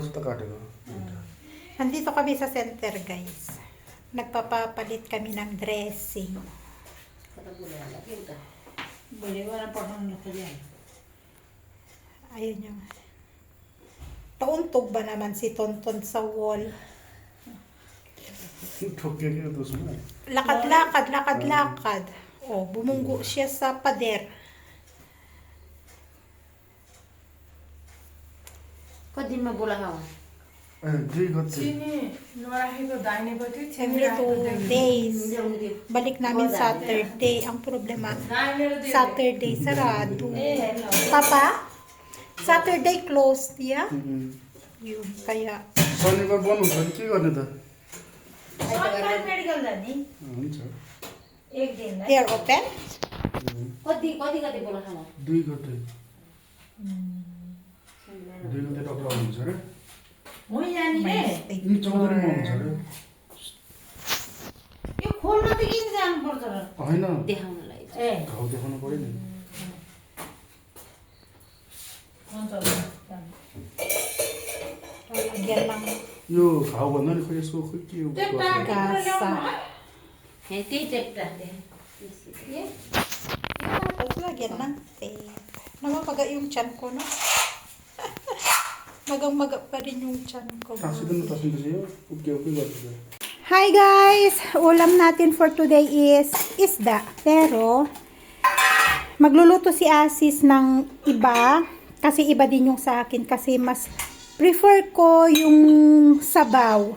naman sa Tagalog. Mm. Nandito kami sa center, guys. Nagpapapalit kami ng dressing. Ayun yung... Pauntog ba naman si Tonton sa wall? Lakad-lakad, lakad-lakad. O, oh, bumunggo siya sa pader. magulang ako. Eh, Jay got sick. Sini, norahe ko dine ba ito? Every two days. Balik namin Saturday. Ang problema, Saturday sarado. Papa, Saturday closed, yeah? Yun, kaya. शनिबार बंद हुन्छ भने के गर्ने त सरकारी मेडिकल जाने हुन्छ एक दिन दे आर ओपन कति कति कति बोला खाना दुई घन्टा चौधरीमा हुन्छ यो खोल्न त किन जानुपर्छ र होइन देखाउनलाई ए घाउ देखाउनु पऱ्यो नि यो घाउ भन्दा नि खोइ यसको खोइ के हो त्यही टेप्टा Yes. magang-maga pa rin yung chan ko. Kasi doon napasin sa'yo. Okay, okay, okay. Hi guys! Ulam natin for today is isda. Pero, magluluto si Asis ng iba. Kasi iba din yung sa akin. Kasi mas prefer ko yung sabaw.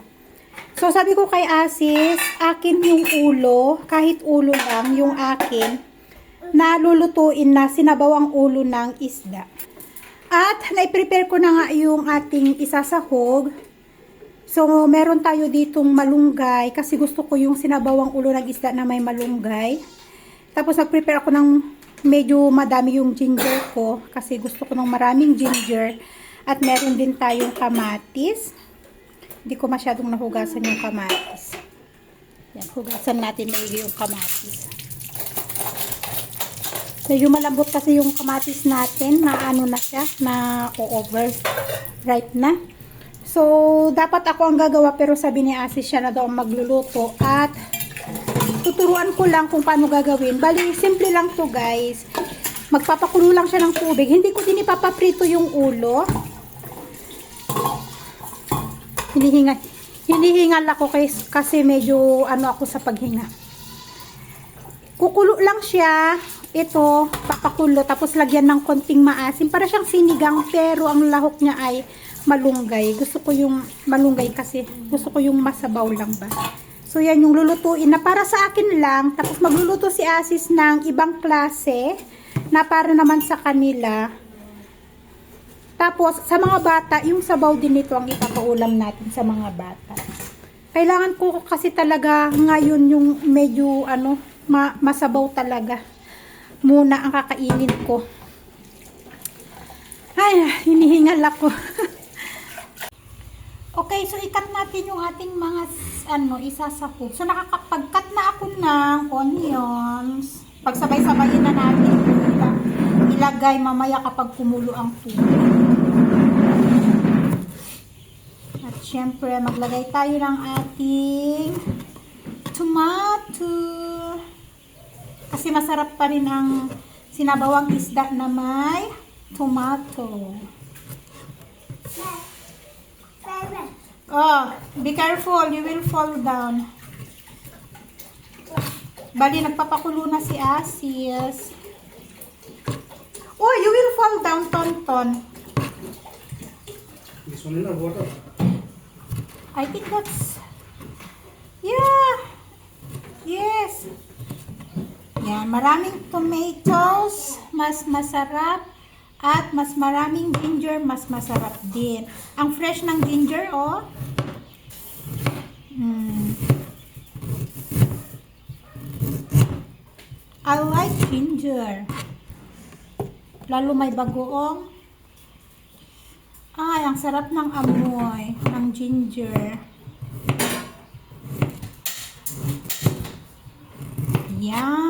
So, sabi ko kay Asis, akin yung ulo, kahit ulo lang, yung akin, nalulutuin na sinabaw ang ulo ng isda. At, nai-prepare ko na nga yung ating isasahog. So, meron tayo ditong malunggay kasi gusto ko yung sinabawang ulo ng isda na may malunggay. Tapos, nag-prepare ako ng medyo madami yung ginger ko kasi gusto ko ng maraming ginger. At meron din tayong kamatis. Hindi ko masyadong nahugasan yung kamatis. Yan, hugasan natin maigi yung kamatis. Medyo malambot kasi yung kamatis natin na ano na siya, na over ripe na. So, dapat ako ang gagawa pero sabi ni Asis siya na daw magluluto at tuturuan ko lang kung paano gagawin. Bali, simple lang to guys. Magpapakulo lang siya ng tubig. Hindi ko din ipapaprito yung ulo. Hinihingal, hinihingal ako kasi, kasi medyo ano ako sa paghinga. Kukulo lang siya. Ito, papakulo. Tapos lagyan ng konting maasim. Para siyang sinigang pero ang lahok niya ay malunggay. Gusto ko yung malunggay kasi gusto ko yung masabaw lang ba. So yan yung lulutuin na para sa akin lang. Tapos magluluto si Asis ng ibang klase na para naman sa kanila. Tapos sa mga bata, yung sabaw din nito ang ipapaulam natin sa mga bata. Kailangan ko kasi talaga ngayon yung medyo ano, ma- masabaw talaga. Muna ang kakainin ko. Ay, hinihingal ako. Okay, so ikat natin yung ating mga ano, isasahog. So nakakapag-cut na ako ng onions. Pagsabay-sabayin na natin ila- ilagay mamaya kapag kumulo ang tubig. At syempre, maglagay tayo ng ating tomato. Kasi masarap pa rin ang sinabawang isda na may tomato. Oh, be careful. You will fall down. Bali, nagpapakulo na si Asis. Oh, you will fall down, Tonton. This one in water. I think that's... Yeah. Yes. Yan, maraming tomatoes, mas masarap. At mas maraming ginger, mas masarap din. Ang fresh ng ginger, oh. Hmm. I like ginger. Lalo may bagoong. Ay, ang sarap ng amoy ng ginger. Yan.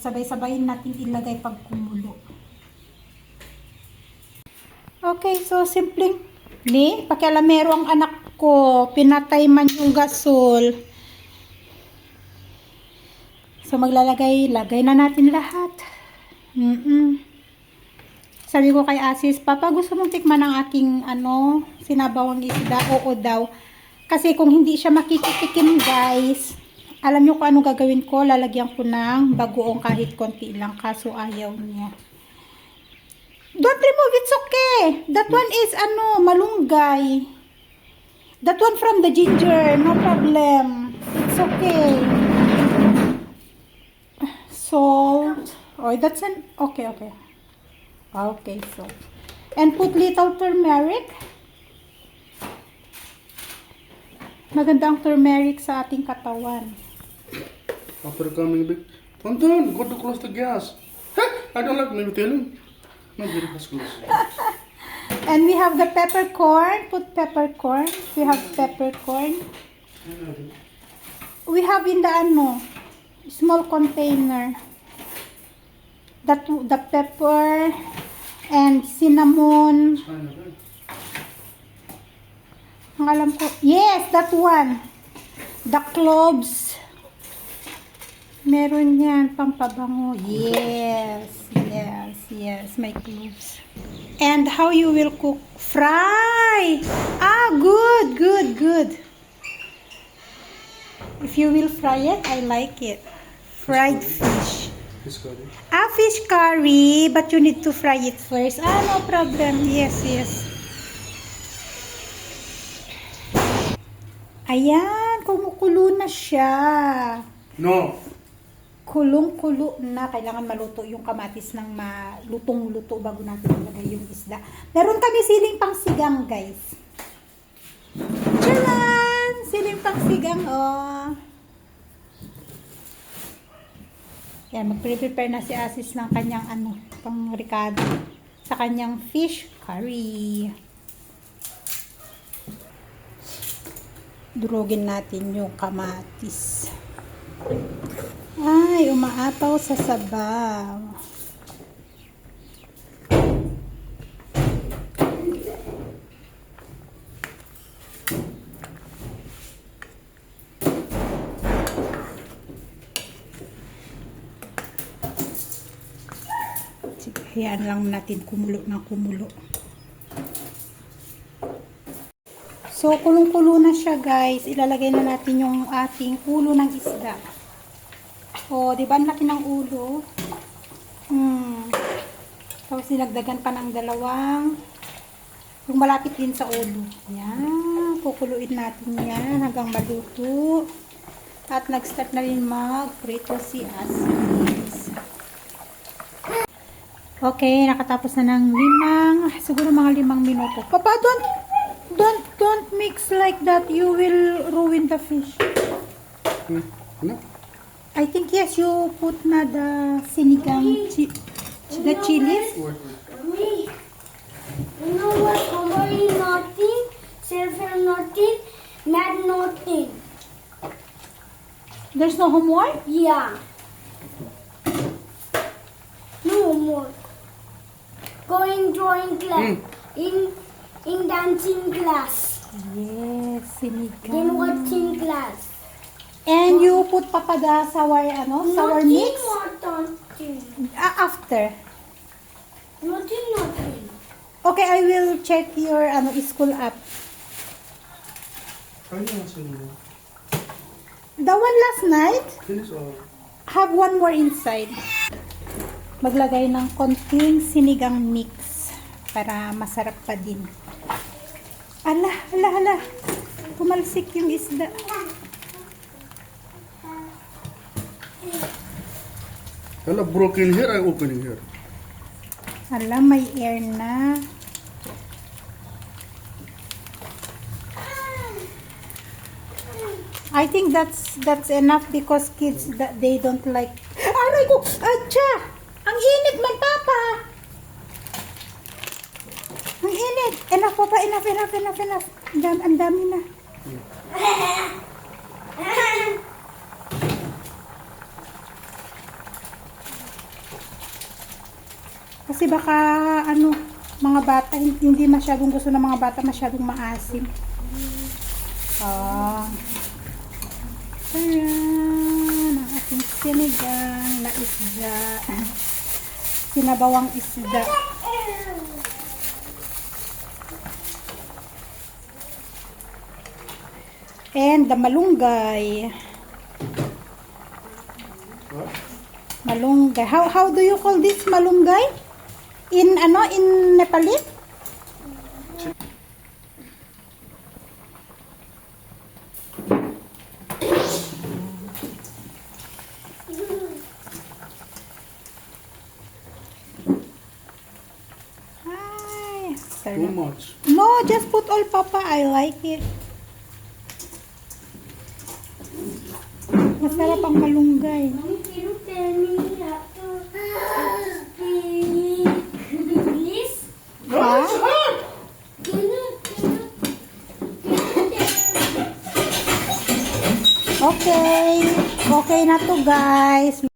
Pagsabay-sabayin natin ilagay pag kumulo. Okay, so simpleng Ni, pakialamero ang anak ko. Pinatay man yung gasol. So, maglalagay, lagay na natin lahat. Mm-mm. Sabi ko kay Asis, Papa, gusto mong tikman ang aking, ano, sinabawang isda? Oo daw. Kasi kung hindi siya makikitikim, guys, alam niyo kung ano gagawin ko? Lalagyan ko ng bagoong kahit konti lang. Kaso ayaw niya. Don't remove, it's okay. That one is, ano, malunggay. That one from the ginger, no problem. It's okay. Salt. Oh, that's an, okay, okay. Okay, so. And put little turmeric. Maganda ang turmeric sa ating katawan. After coming back, Tonton, go to close the gas. I don't like maybe telling. No, very fast close. And we have the peppercorn. Put peppercorn. We have peppercorn. We have in the ano, small container. That the pepper and cinnamon. Ang alam ko, yes, that one. The cloves. Meron yan, pampabango. Yes, yes, yes, my cloves. And how you will cook? Fry! Ah, good, good, good. If you will fry it, I like it. Fried fish. This curry. Ah, fish curry, but you need to fry it first. Ah, no problem. Yes, yes. Ayan, kumukulo na siya. No. Kulong-kulo na. Kailangan maluto yung kamatis ng malutong-luto bago natin ilagay yung isda. Meron kami siling pang sigang, guys. Charan! Siling pang sigang, oh. Yan, magpre-prepare na si Asis ng kanyang ano, pang ricado. Sa kanyang fish curry. Durugin natin yung kamatis. Ay, umaapaw sa sabaw. Sige, hayaan lang natin kumulo ng kumulo. So, kulong-kulo na siya, guys. Ilalagay na natin yung ating ulo ng isda. O, di ba ang laki ng ulo? Hmm. Tapos sinagdagan pa ng dalawang yung malapit din sa ulo. Yan. Kukuluin natin yan hanggang maluto. At nag-start na rin mag-prito si Asis. Okay, nakatapos na ng limang, siguro mga limang minuto. Papa, don't, don't, don't mix like that. You will ruin the fish. Hmm. No. I think yes, you put na the sinigang, chi the chilies. Wait, wait. You know what? Somebody nothing, silver nothing, mad nothing. There's no homework? Yeah. No more. Going drawing class. Mm. In in dancing class. Yes, Then sinigang. watching class. And you put papada sour, ano, sour nothing, mix? Nothing. Ah, after. Nothing, nothing. Okay, I will check your ano school app. Ano yung sino? The one last night, Finish all. have one more inside. Maglagay ng konting sinigang mix para masarap pa din. Ala, ala, ala. Pumalsik yung isda. Hello, broken here, I opening here. Ala, may air na. I think that's that's enough because kids that they don't like. Aray ko, atcha! Ang init man papa. Ang init. Enough papa, enough, enough, enough, enough. Ang dami, ang dami na. Kasi baka ano, mga bata, hin- hindi masyadong gusto ng mga bata masyadong maasim. Ah. Ayan, ang ating sinigang na isda. Sinabawang isda. And the malunggay. Malunggay. How how do you call this malunggay? In ano in Nepali? Ay, Too much. No, just put all papa. I like it. Masarap ang malunggay. Mommy, can you tell me how to speak English? Ha? Can you, can you, can you tell Okay. Okay na to guys.